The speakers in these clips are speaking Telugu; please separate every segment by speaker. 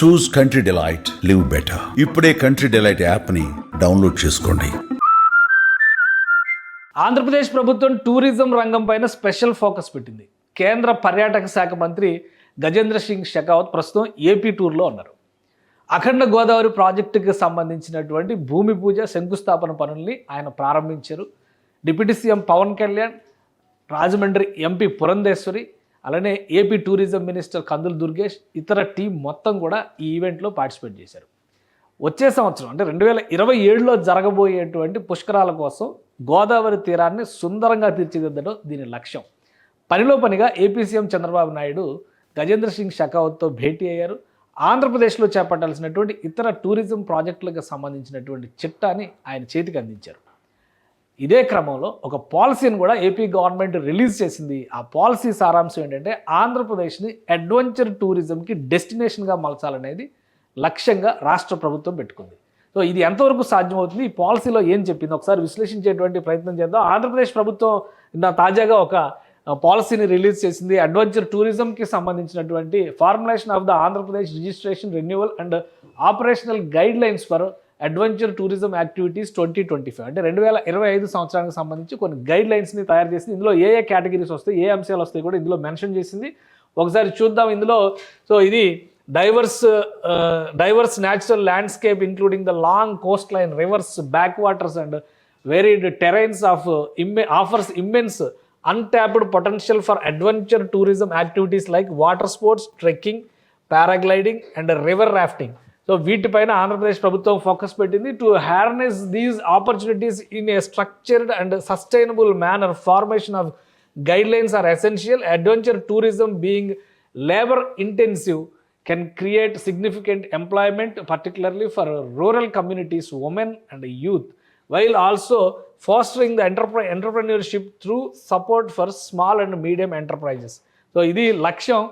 Speaker 1: Choose country delight live better ఇప్పుడే కంట్రీ డిలైట్ యాప్ని డౌన్లోడ్ చేసుకోండి.
Speaker 2: ఆంధ్రప్రదేశ్ ప్రభుత్వం టూరిజం రంగం పైన స్పెషల్ ఫోకస్ పెట్టింది. కేంద్ర పర్యాటక శాఖ మంత్రి గజేంద్ర సింగ్ షెకావత్ ప్రస్తుతం ఏపీ టూర్లో ఉన్నారు. అఖండ గోదావరి ప్రాజెక్టుకి సంబంధించినటువంటి భూమి పూజ శంకుస్థాపన పనుల్ని ఆయన ప్రారంభించారు. Deputy CM Pawan Kalyan Rajahmundry MP Purandeswari అలానే AP tourism minister Kandula Durgesh ఇతర టీం మొత్తం కూడా ఈ ఈవెంట్లో పార్టిసిపేట్ చేశారు. వచ్చే సంవత్సరం అంటే రెండు వేల ఇరవై ఏడులో జరగబోయేటువంటి పుష్కరాల కోసం గోదావరి తీరాన్ని సుందరంగా తీర్చిదిద్దడం దీని లక్ష్యం. పనిలో పనిగా ఏపీ సీఎం చంద్రబాబు నాయుడు గజేంద్ర సింగ్ షెకావత్తో భేటీ అయ్యారు. ఆంధ్రప్రదేశ్లో చేపట్టాల్సినటువంటి ఇతర టూరిజం ప్రాజెక్టులకు సంబంధించినటువంటి చిట్టాని ఆయన చేతికి అందించారు. ఇదే క్రమంలో ఒక పాలసీని కూడా ఏపీ గవర్నమెంట్ రిలీజ్ చేసింది. ఆ పాలసీ సారాంశం ఏంటంటే ఆంధ్రప్రదేశ్ని అడ్వెంచర్ టూరిజంకి డెస్టినేషన్గా మలచాలనేది లక్ష్యంగా రాష్ట్ర ప్రభుత్వం పెట్టుకుంది. సో ఇది ఎంతవరకు సాధ్యమవుతుంది? ఈ పాలసీలో ఏం చెప్పింది? ఒకసారి విశ్లేషించేటువంటి ప్రయత్నం చేద్దాం. ఆంధ్రప్రదేశ్ ప్రభుత్వం తాజాగా ఒక పాలసీని రిలీజ్ చేసింది. అడ్వెంచర్ టూరిజంకి సంబంధించినటువంటి formulation of the Andhra Pradesh registration renewal and operational guidelines for adventure tourism activities twenty twenty five. అంటే రెండు వేల ఇరవై ఐదు సంవత్సరానికి సంబంధించి కొన్ని గైడ్ లైన్స్ని తయారు చేసింది. ఇందులో ఏ ఏ కేటగిరీస్ వస్తాయి ఏ అంశాలు వస్తాయి కూడా ఇందులో మెన్షన్ చేసింది. ఒకసారి చూద్దాం ఇందులో. సో ఇది diverse diverse natural landscape including the long coastline rivers backwaters and varied terrains of ఇమ్మె offers immense untapped potential for adventure tourism activities like water sports trekking paragliding and river rafting so వీటిపైన ఆంధ్రప్రదేశ్ ప్రభుత్వం ఫోకస్ పెట్టింది to harness these opportunities in a structured and sustainable manner formation of guidelines are essential adventure tourism being labour intensive can create significant employment particularly for rural communities women and youth while also fostering the ఎంటర్ప్రై entrepreneurship through support for small and medium enterprises so ఇది లక్ష్యం.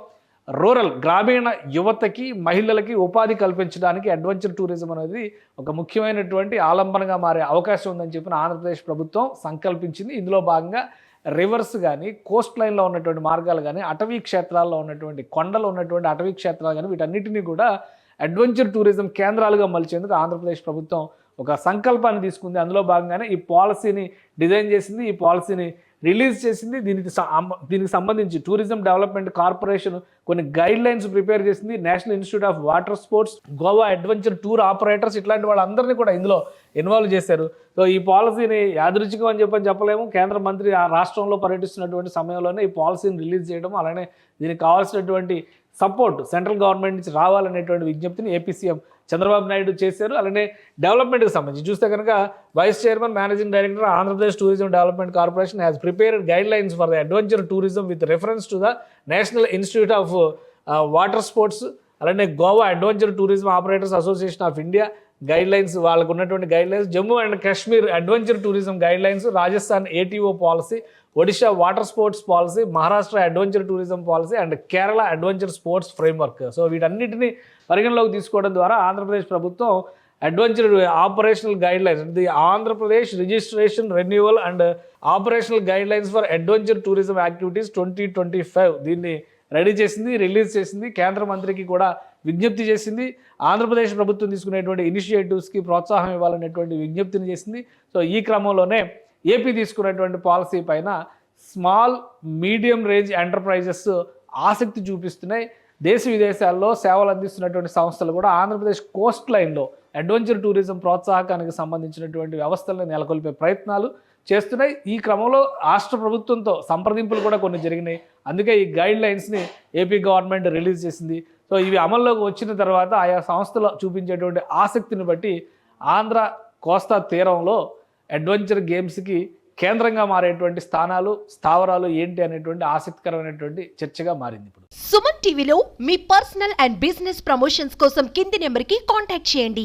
Speaker 2: రూరల్ గ్రామీణ యువతకి మహిళలకి ఉపాధి కల్పించడానికి అడ్వెంచర్ టూరిజం అనేది ఒక ముఖ్యమైనటువంటి ఆలంబనగా మారే అవకాశం ఉందని చెప్పిన ఆంధ్రప్రదేశ్ ప్రభుత్వం సంకల్పించింది. ఇందులో భాగంగా రివర్స్ కానీ కోస్ట్ లైన్లో ఉన్నటువంటి మార్గాలు కానీ అటవీ క్షేత్రాల్లో ఉన్నటువంటి కొండలు ఉన్నటువంటి అటవీ క్షేత్రాలు కానీ వీటన్నిటినీ కూడా అడ్వెంచర్ టూరిజం కేంద్రాలుగా మలిచేందుకు ఆంధ్రప్రదేశ్ ప్రభుత్వం ఒక సంకల్పాన్ని తీసుకుంది. అందులో భాగంగానే ఈ పాలసీని డిజైన్ చేసింది. ఈ పాలసీని రిలీజ్ చేసింది దీనికి దీనికి సంబంధించి టూరిజం డెవలప్మెంట్ కార్పొరేషన్ కొన్ని గైడ్ లైన్స్ ప్రిపేర్ చేసింది. National institute of water sports Goa adventure tour operators ఇట్లాంటి వాళ్ళందరినీ కూడా ఇందులో ఇన్వాల్వ్ చేశారు. సో ఈ పాలసీని యాదృచ్ఛికం అని చెప్పని చెప్పలేము. కేంద్ర మంత్రి ఆ రాష్ట్రంలో పర్యటిస్తున్నటువంటి సమయంలోనే ఈ పాలసీని రిలీజ్ చేయడం అలానే దీనికి కావాల్సినటువంటి సపోర్ట్ సెంట్రల్ గవర్నమెంట్ నుంచి రావాలనేటువంటి విజ్ఞప్తిని ఏపీ సీఎం చంద్రబాబు నాయుడు చేశారు. అలానే డెవలప్మెంట్కి సంబంధించి చూస్తే కనుక vice chairman managing director Andhra Pradesh tourism development corporation has prepared guidelines for the adventure tourism with reference to the national institute of water sports అలానే Goa adventure tourism operators association of India guidelines వాళ్ళకు ఉన్నటువంటి guidelines Jammu and Kashmir adventure tourism guidelines Rajasthan ATO policy Odisha water sports policy Maharashtra adventure tourism policy and Kerala adventure sports framework so వీటన్నిటిని పరిగణలోకి తీసుకోవడం ద్వారా ఆంధ్రప్రదేశ్ ప్రభుత్వం adventure operational guidelines the Andhra Pradesh registration renewal and operational guidelines for adventure tourism activities twenty twenty five దీన్ని రెడీ చేసింది రిలీజ్ చేసింది కేంద్ర మంత్రికి కూడా విజ్ఞప్తి చేసింది. ఆంధ్రప్రదేశ్ ప్రభుత్వం తీసుకునేటువంటి ఇనిషియేటివ్స్కి ప్రోత్సాహం ఇవ్వాలనేటువంటి విజ్ఞప్తిని చేసింది. సో ఈ క్రమంలోనే ఏపీ తీసుకున్నటువంటి పాలసీ పైన స్మాల్ మీడియం రేంజ్ ఎంటర్ప్రైజెస్ ఆసక్తి చూపిస్తున్నాయి. దేశ విదేశాల్లో సేవలు అందిస్తున్నటువంటి సంస్థలు కూడా ఆంధ్రప్రదేశ్ కోస్ట్ లైన్లో అడ్వెంచర్ టూరిజం ప్రోత్సాహకానికి సంబంధించినటువంటి వ్యవస్థలను నెలకొల్పే ప్రయత్నాలు చేస్తున్నాయి. ఈ క్రమంలో రాష్ట్ర ప్రభుత్వంతో సంప్రదింపులు కూడా కొన్ని జరిగినాయి. అందుకే ఈ గైడ్ లైన్స్ని ఏపీ గవర్నమెంట్ రిలీజ్ చేసింది. సో ఇవి అమల్లోకి వచ్చిన తర్వాత ఆయా సంస్థలు చూపించేటువంటి ఆసక్తిని బట్టి ఆంధ్ర కోస్తా తీరంలో అడ్వెంచర్ గేమ్స్కి కేంద్రంగా మారేటువంటి స్థానాలు స్థావరాలు ఏంటి అనేటువంటి ఆసక్తికరమైనటువంటి చర్చగా మారింది ఇప్పుడు.
Speaker 3: సుమన్ టీవీలో మీ పర్సనల్ అండ్ బిజినెస్ ప్రమోషన్స్ కోసం కింది నెంబర్కి కాంటాక్ట్ చేయండి.